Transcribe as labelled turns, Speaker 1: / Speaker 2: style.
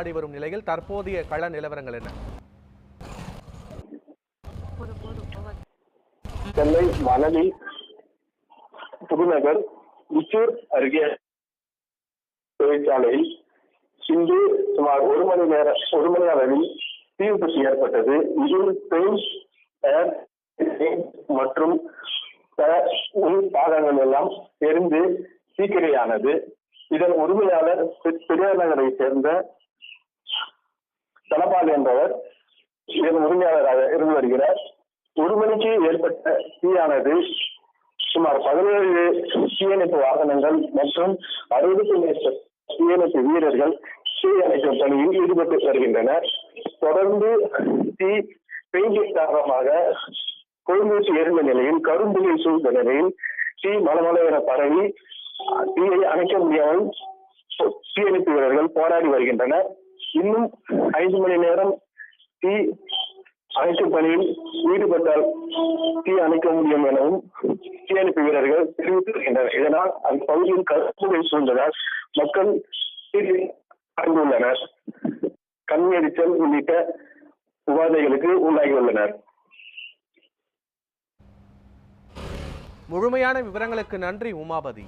Speaker 1: ஆடி வரும் நிலையில் தற்போதைய கள நிலவரங்கள் என்ன?
Speaker 2: சென்னை மணலி புதுநகர் விச்சூர் அருகே தொழிற்சாலையில் இன்று சுமார் ஒரு மணி நேர ஒரு மணி அளவில் தீ விபத்து ஏற்பட்டது. இதில் பெயிண்ட் மற்றும் உள் பாகங்கள் எல்லாம் எரிந்து தீக்கிரையானது இதன் உரிமையாளர் பெ- பெரியார் நகரை சேர்ந்த தனபால் என்பவர் இதன் உரிமையாளராக இருந்து வருகிறார். ஒரு மணிக்கு ஏற்பட்ட தீயானது சுமார் பதினேழு தீயணைப்பு வாகனங்கள் மற்றும் அறுபதுக்கும் மேற்பட்ட தீயணைப்பு வீரர்கள் தீயணைக்கும் பணியில் ஈடுபட்டு வருகின்றனர். தொடர்ந்து தீ பெயிண்டிங் காரணமாக கொழும்பூசி எரிந்த நிலையில் கரும்புலி சூழ்ந்த நிலையில் தீ மலமலையென பரவி தீயை அணைக்க முடியாமல் தீயணைப்பு வீரர்கள் போராடி வருகின்றனர். இன்னும் ஐந்து மணி நேரம் தீ அணைக்கும் பணியில் ஈடுபட்டால் தீ அணைக்க முடியும் எனவும் தீயணைப்பு வீரர்கள் தெரிவித்து வருகின்றனர் இதனால் அந்த பகுதியில் கருத்துகள் சூழ்ந்ததால் மக்கள் தீர்வில் அடைந்துள்ளனர் கண்ணெரிச்சல் உள்ளிட்ட உபாதைகளுக்கு உள்ளாகியுள்ளனர்.
Speaker 1: முழுமையான விவரங்களுக்கு நன்றி உமாபதி.